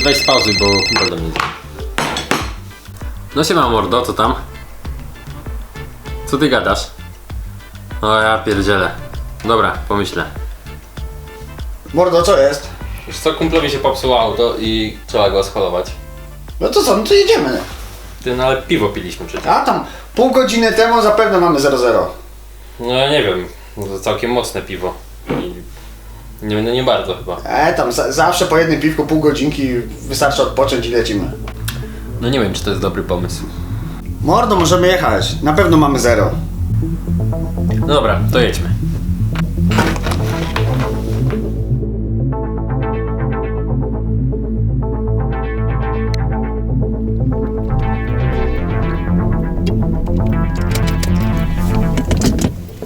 Ty weź spauzuj, bo kumpel do mnie dzwoni. No się ma mordo, co tam? Co ty gadasz? O ja pierdzielę. Dobra, pomyślę. Mordo, co jest? Wiesz co, kumplowi się popsuło auto i trzeba go scholować. No to co, no to jedziemy. Ty, no ale piwo piliśmy przecież. A tam pół godziny temu zapewne mamy 0-0. No ja nie wiem, to całkiem mocne piwo. Nie, no nie bardzo chyba. E, tam za, zawsze po jednym piwku pół godzinki wystarczy odpocząć i lecimy. No nie wiem, czy to jest dobry pomysł. Mordo, możemy jechać. Na pewno mamy 0. No dobra, to jedźmy. -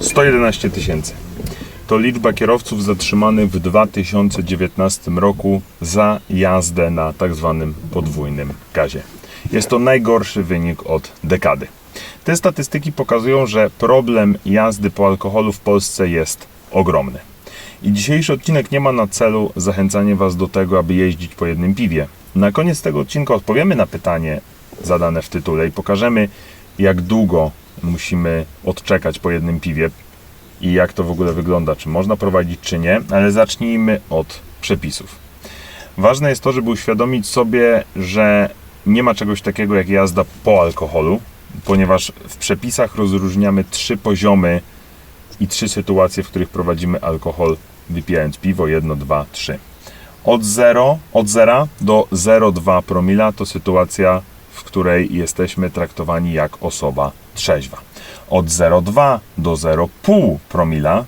111 tysięcy. To liczba kierowców zatrzymanych w 2019 roku za jazdę na tak zwanym podwójnym gazie. Jest to najgorszy wynik od dekady. Te statystyki pokazują, że problem jazdy po alkoholu w Polsce jest ogromny. I dzisiejszy odcinek nie ma na celu zachęcanie Was do tego, aby jeździć po jednym piwie. Na koniec tego odcinka odpowiemy na pytanie zadane w tytule i pokażemy, jak długo musimy odczekać po jednym piwie i jak to w ogóle wygląda, czy można prowadzić, czy nie, ale zacznijmy od przepisów. Ważne jest to, żeby uświadomić sobie, że nie ma czegoś takiego jak jazda po alkoholu, ponieważ w przepisach rozróżniamy trzy poziomy i trzy sytuacje, w których prowadzimy alkohol wypijając piwo 1, 2, 3. Od 0, od 0 do 0,2 promila to sytuacja, w której jesteśmy traktowani jak osoba trzeźwa. Od 0,2 do 0,5 promila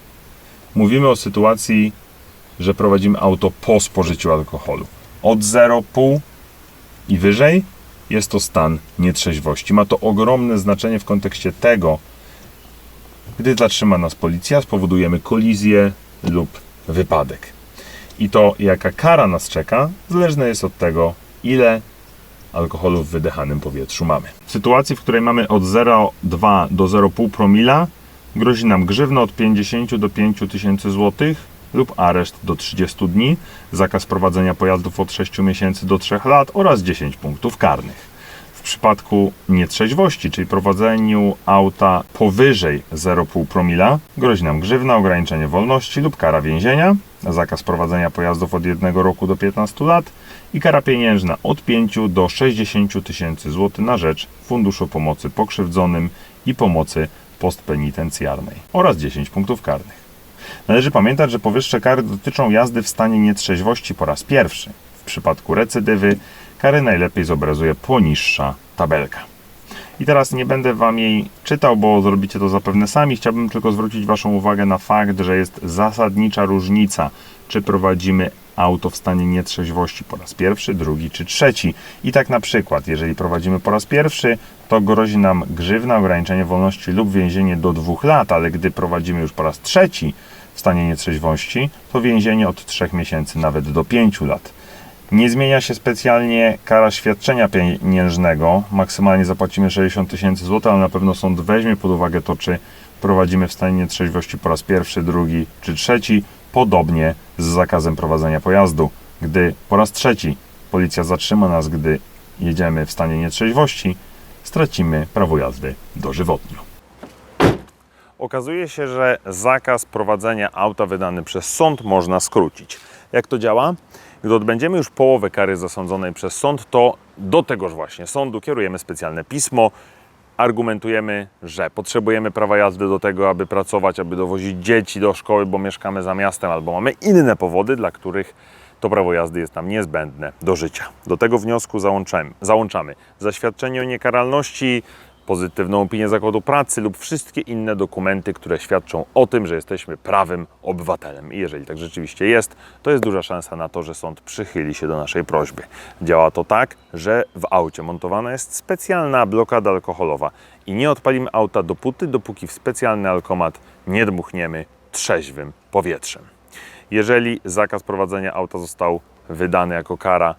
mówimy o sytuacji, że prowadzimy auto po spożyciu alkoholu. Od 0,5 i wyżej jest to stan nietrzeźwości. Ma to ogromne znaczenie w kontekście tego, gdy zatrzyma nas policja, spowodujemy kolizję lub wypadek. I to, jaka kara nas czeka, zależne jest od tego, ile alkoholu w wydechanym powietrzu mamy. W sytuacji, w której mamy od 0,2 do 0,5 promila, grozi nam grzywna od 50 do 5 tysięcy złotych lub areszt do 30 dni, zakaz prowadzenia pojazdów od 6 miesięcy do 3 lat oraz 10 punktów karnych. W przypadku nietrzeźwości, czyli prowadzeniu auta powyżej 0,5 promila, grozi nam grzywna, ograniczenie wolności lub kara więzienia, zakaz prowadzenia pojazdów od 1 roku do 15 lat i kara pieniężna od 5 do 60 tysięcy złotych na rzecz Funduszu Pomocy Pokrzywdzonym i Pomocy Postpenitencjarnej oraz 10 punktów karnych. Należy pamiętać, że powyższe kary dotyczą jazdy w stanie nietrzeźwości po raz pierwszy. W przypadku recydywy kary najlepiej zobrazuje poniższa tabelka. I teraz nie będę Wam jej czytał, bo zrobicie to zapewne sami. Chciałbym tylko zwrócić Waszą uwagę na fakt, że jest zasadnicza różnica, czy prowadzimy auto w stanie nietrzeźwości po raz pierwszy, drugi czy trzeci. I tak na przykład, jeżeli prowadzimy po raz pierwszy, to grozi nam grzywna, ograniczenie wolności lub więzienie do dwóch lat, ale gdy prowadzimy już po raz trzeci w stanie nietrzeźwości, to więzienie od trzech miesięcy nawet do pięciu lat. Nie zmienia się specjalnie kara świadczenia pieniężnego. Maksymalnie zapłacimy 60 tysięcy złotych, ale na pewno sąd weźmie pod uwagę to, czy prowadzimy w stanie nietrzeźwości po raz pierwszy, drugi czy trzeci, podobnie z zakazem prowadzenia pojazdu. Gdy po raz trzeci policja zatrzyma nas, gdy jedziemy w stanie nietrzeźwości, stracimy prawo jazdy dożywotnio. Okazuje się, że zakaz prowadzenia auta wydany przez sąd można skrócić. Jak to działa? Gdy odbędziemy już połowę kary zasądzonej przez sąd, to do tegoż właśnie sądu kierujemy specjalne pismo, argumentujemy, że potrzebujemy prawa jazdy do tego, aby pracować, aby dowozić dzieci do szkoły, bo mieszkamy za miastem, albo mamy inne powody, dla których to prawo jazdy jest nam niezbędne do życia. Do tego wniosku załączamy, załączamy zaświadczenie o niekaralności, pozytywną opinię zakładu pracy lub wszystkie inne dokumenty, które świadczą o tym, że jesteśmy prawym obywatelem. I jeżeli tak rzeczywiście jest, to jest duża szansa na to, że sąd przychyli się do naszej prośby. Działa to tak, że w aucie montowana jest specjalna blokada alkoholowa i nie odpalimy auta dopóty, dopóki w specjalny alkomat nie dmuchniemy trzeźwym powietrzem. Jeżeli zakaz prowadzenia auta został wydany jako kara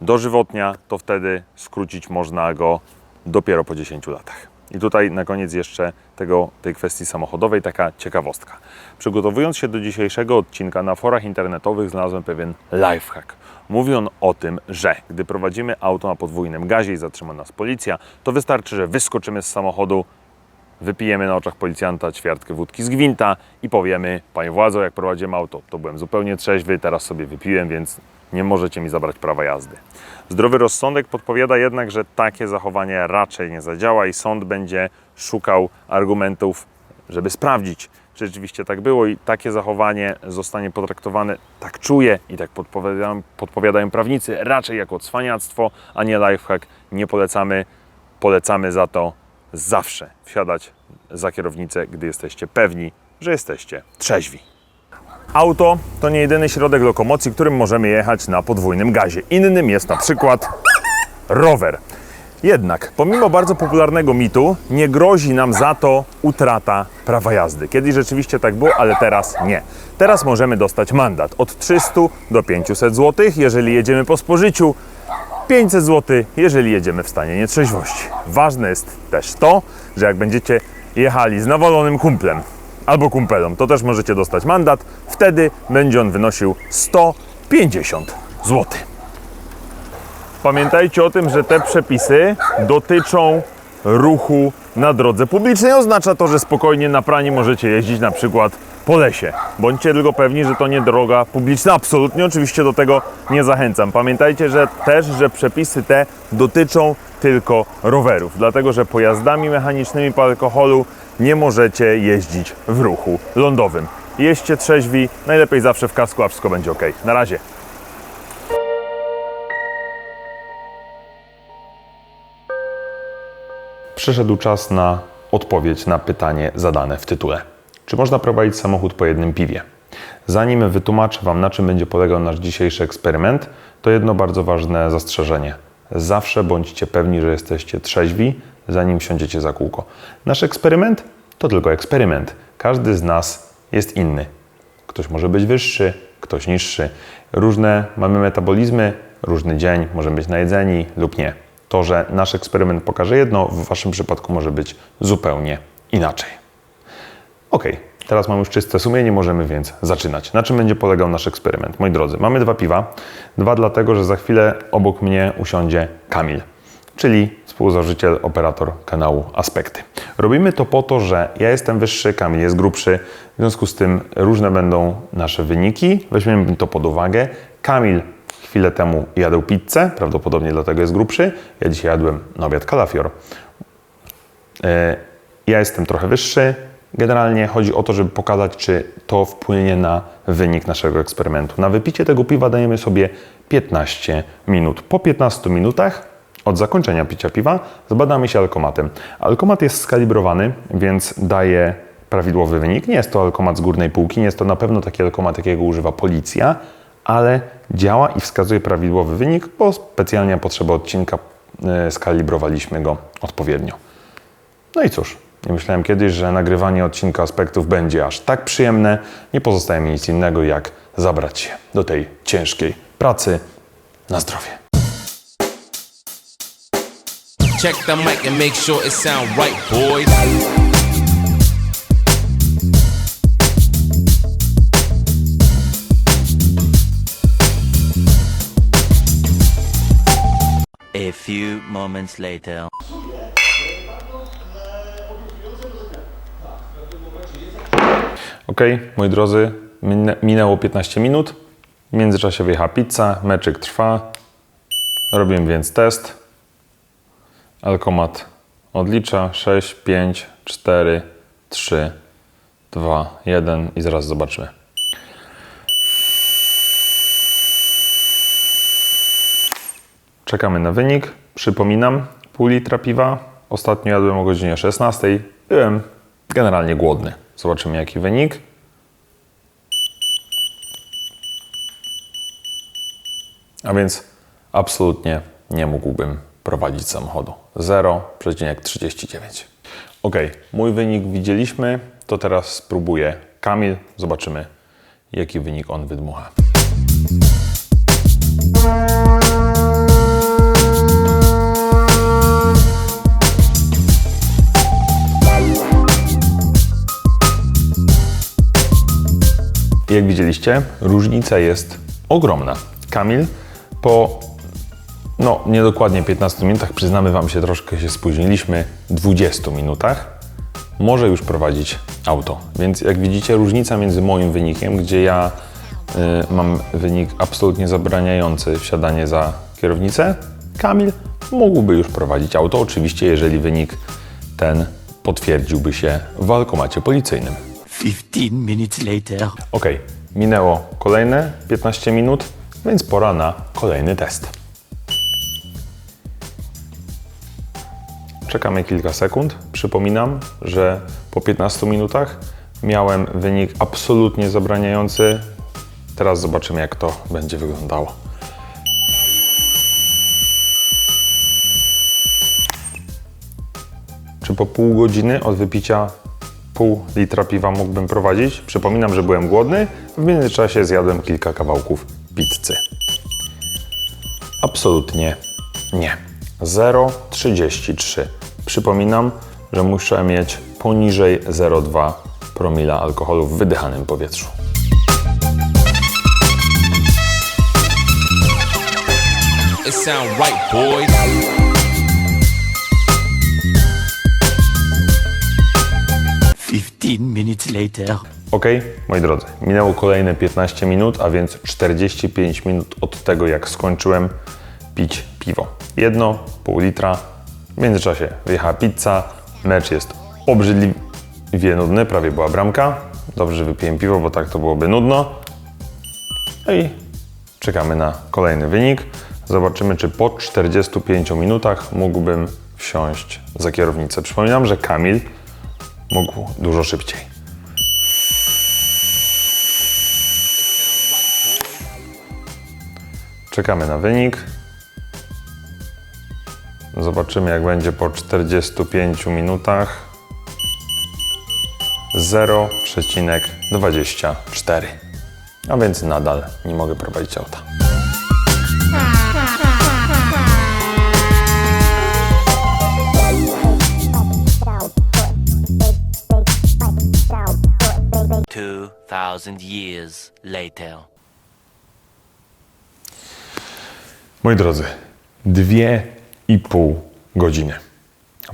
dożywotnia, to wtedy skrócić można go dopiero po 10 latach. I tutaj na koniec jeszcze tego, tej kwestii samochodowej taka ciekawostka. Przygotowując się do dzisiejszego odcinka na forach internetowych znalazłem pewien lifehack. Mówi on o tym, że gdy prowadzimy auto na podwójnym gazie i zatrzyma nas policja, to wystarczy, że wyskoczymy z samochodu, wypijemy na oczach policjanta ćwiartkę wódki z gwinta i powiemy, panie władzo, jak prowadziłem auto, to byłem zupełnie trzeźwy, teraz sobie wypiłem, więc nie możecie mi zabrać prawa jazdy. Zdrowy rozsądek podpowiada jednak, że takie zachowanie raczej nie zadziała i sąd będzie szukał argumentów, żeby sprawdzić, czy rzeczywiście tak było i takie zachowanie zostanie potraktowane, tak czuję i tak podpowiadają, podpowiadają prawnicy, raczej jako cwaniactwo, a nie lifehack. Nie polecamy, polecamy za to zawsze wsiadać za kierownicę, gdy jesteście pewni, że jesteście trzeźwi. Auto to nie jedyny środek lokomocji, którym możemy jechać na podwójnym gazie. Innym jest na przykład rower. Jednak, pomimo bardzo popularnego mitu, nie grozi nam za to utrata prawa jazdy. Kiedyś rzeczywiście tak było, ale teraz nie. Teraz możemy dostać mandat od 300 do 500 zł, jeżeli jedziemy po spożyciu, 500 zł, jeżeli jedziemy w stanie nietrzeźwości. Ważne jest też to, że jak będziecie jechali z nawalonym kumplem albo kumpelą, to też możecie dostać mandat. Wtedy będzie on wynosił 150 zł. Pamiętajcie o tym, że te przepisy dotyczą ruchu na drodze publicznej. Oznacza to, że spokojnie na pranie możecie jeździć na przykład po lesie. Bądźcie tylko pewni, że to nie droga publiczna. Absolutnie oczywiście do tego nie zachęcam. Pamiętajcie że też, że przepisy te dotyczą tylko rowerów, dlatego że pojazdami mechanicznymi po alkoholu nie możecie jeździć w ruchu lądowym. Jeźdźcie trzeźwi, najlepiej zawsze w kasku, a wszystko będzie ok. Na razie. Przyszedł czas na odpowiedź na pytanie zadane w tytule. Czy można prowadzić samochód po jednym piwie? Zanim wytłumaczę Wam, na czym będzie polegał nasz dzisiejszy eksperyment, to jedno bardzo ważne zastrzeżenie. Zawsze bądźcie pewni, że jesteście trzeźwi, zanim wsiądziecie za kółko. Nasz eksperyment to tylko eksperyment. Każdy z nas jest inny. Ktoś może być wyższy, ktoś niższy. Różne mamy metabolizmy, różny dzień, możemy być najedzeni lub nie. To, że nasz eksperyment pokaże jedno, w Waszym przypadku może być zupełnie inaczej. Ok, teraz mam już czyste sumienie, możemy więc zaczynać. Na czym będzie polegał nasz eksperyment? Moi drodzy, mamy dwa piwa. Dwa dlatego, że za chwilę obok mnie usiądzie Kamil, czyli współzałożyciel, operator kanału Aspekty. Robimy to po to, że ja jestem wyższy, Kamil jest grubszy, w związku z tym różne będą nasze wyniki. Weźmiemy to pod uwagę. Kamil chwilę temu jadł pizzę, prawdopodobnie dlatego jest grubszy. Ja dzisiaj jadłem na obiad kalafior. E, Ja jestem trochę wyższy. Generalnie chodzi o to, żeby pokazać, czy to wpłynie na wynik naszego eksperymentu. Na wypicie tego piwa dajemy sobie 15 minut. Po 15 minutach od zakończenia picia piwa zbadamy się alkomatem. Alkomat jest skalibrowany, więc daje prawidłowy wynik. Nie jest to alkomat z górnej półki, nie jest to na pewno taki alkomat, jakiego używa policja, ale działa i wskazuje prawidłowy wynik, bo specjalnie na potrzeby odcinka e, skalibrowaliśmy go odpowiednio. No i cóż, nie myślałem kiedyś, że nagrywanie odcinka aspektów będzie aż tak przyjemne. Nie pozostaje mi nic innego, jak zabrać się do tej ciężkiej pracy na zdrowie. Check the mic and make sure it sound right, boys. A few moments later. Ok, moi drodzy, minę- minęło 15 minut. W międzyczasie wyjechała pizza, meczyk trwa. Robimy więc test. Alkomat odlicza 6, 5, 4, 3, 2, 1 i zaraz zobaczymy. Czekamy na wynik. Przypominam, pół litra piwa. Ostatnio jadłem o godzinie 16. Byłem generalnie głodny. Zobaczymy jaki wynik. A więc absolutnie nie mógłbym prowadzić samochodu. 0,39. Ok, mój wynik widzieliśmy, to teraz spróbuję Kamil. Zobaczymy, jaki wynik on wydmucha. Jak widzieliście, różnica jest ogromna. Kamil po no niedokładnie 15 minutach, przyznamy Wam się, troszkę się spóźniliśmy, 20 minutach, może już prowadzić auto. Więc jak widzicie, różnica między moim wynikiem, gdzie ja y, mam wynik absolutnie zabraniający wsiadanie za kierownicę, Kamil mógłby już prowadzić auto, oczywiście jeżeli wynik ten potwierdziłby się w walkomacie policyjnym. 15 minutes later. Ok, minęło kolejne 15 minut, więc pora na kolejny test. Czekamy kilka sekund. Przypominam, że po 15 minutach miałem wynik absolutnie zabraniający. Teraz zobaczymy, jak to będzie wyglądało. Czy po pół godziny od wypicia pół litra piwa mógłbym prowadzić? Przypominam, że byłem głodny. W międzyczasie zjadłem kilka kawałków pizzy. Absolutnie nie. 0,33. Przypominam, że muszę mieć poniżej 0,2 promila alkoholu w wydychanym powietrzu. It sound right, boys. Fifteen minutes later. Ok, moi drodzy, minęło kolejne 15 minut, a więc 45 minut od tego, jak skończyłem pić piwo. Jedno, pół litra. W międzyczasie wyjechała pizza, mecz jest obrzydliwie nudny, prawie była bramka. Dobrze, że wypiłem piwo, bo tak to byłoby nudno. No i czekamy na kolejny wynik. Zobaczymy, czy po 45 minutach mógłbym wsiąść za kierownicę. Przypominam, że Kamil mógł dużo szybciej. Czekamy na wynik. Zobaczymy, jak będzie po 45 minutach. 0,24. A więc nadal nie mogę prowadzić auta. Two thousand years later. Moi drodzy, dwie i pół godziny.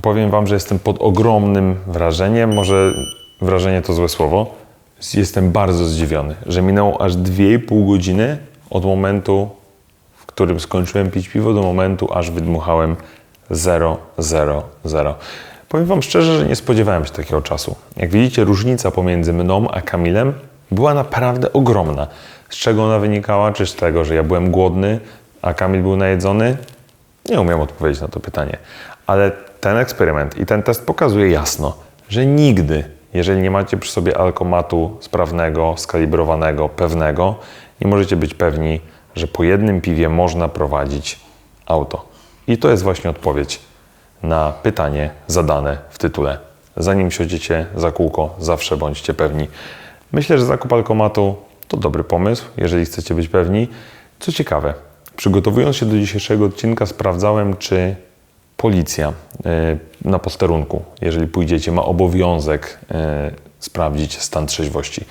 Powiem Wam, że jestem pod ogromnym wrażeniem, może wrażenie to złe słowo. Jestem bardzo zdziwiony, że minęło aż dwie i pół godziny od momentu, w którym skończyłem pić piwo, do momentu, aż wydmuchałem 0, 0, 0. Powiem Wam szczerze, że nie spodziewałem się takiego czasu. Jak widzicie, różnica pomiędzy mną a Kamilem była naprawdę ogromna. Z czego ona wynikała? Czy z tego, że ja byłem głodny, a Kamil był najedzony? Nie umiem odpowiedzieć na to pytanie. Ale ten eksperyment i ten test pokazuje jasno, że nigdy, jeżeli nie macie przy sobie alkomatu sprawnego, skalibrowanego, pewnego, nie możecie być pewni, że po jednym piwie można prowadzić auto. I to jest właśnie odpowiedź na pytanie zadane w tytule. Zanim siądziecie za kółko, zawsze bądźcie pewni. Myślę, że zakup alkomatu to dobry pomysł, jeżeli chcecie być pewni. Co ciekawe, przygotowując się do dzisiejszego odcinka, sprawdzałem, czy policja y, na posterunku, jeżeli pójdziecie, ma obowiązek y, sprawdzić stan trzeźwości.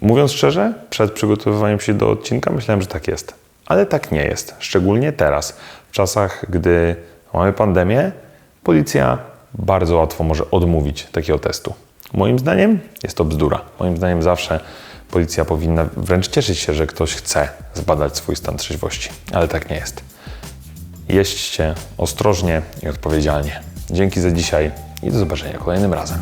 Mówiąc szczerze, przed przygotowywaniem się do odcinka myślałem, że tak jest. Ale tak nie jest. Szczególnie teraz, w czasach, gdy mamy pandemię, policja bardzo łatwo może odmówić takiego testu. Moim zdaniem jest to bzdura. Moim zdaniem zawsze Policja powinna wręcz cieszyć się, że ktoś chce zbadać swój stan trzeźwości, ale tak nie jest. Jeźdźcie ostrożnie i odpowiedzialnie. Dzięki za dzisiaj i do zobaczenia kolejnym razem.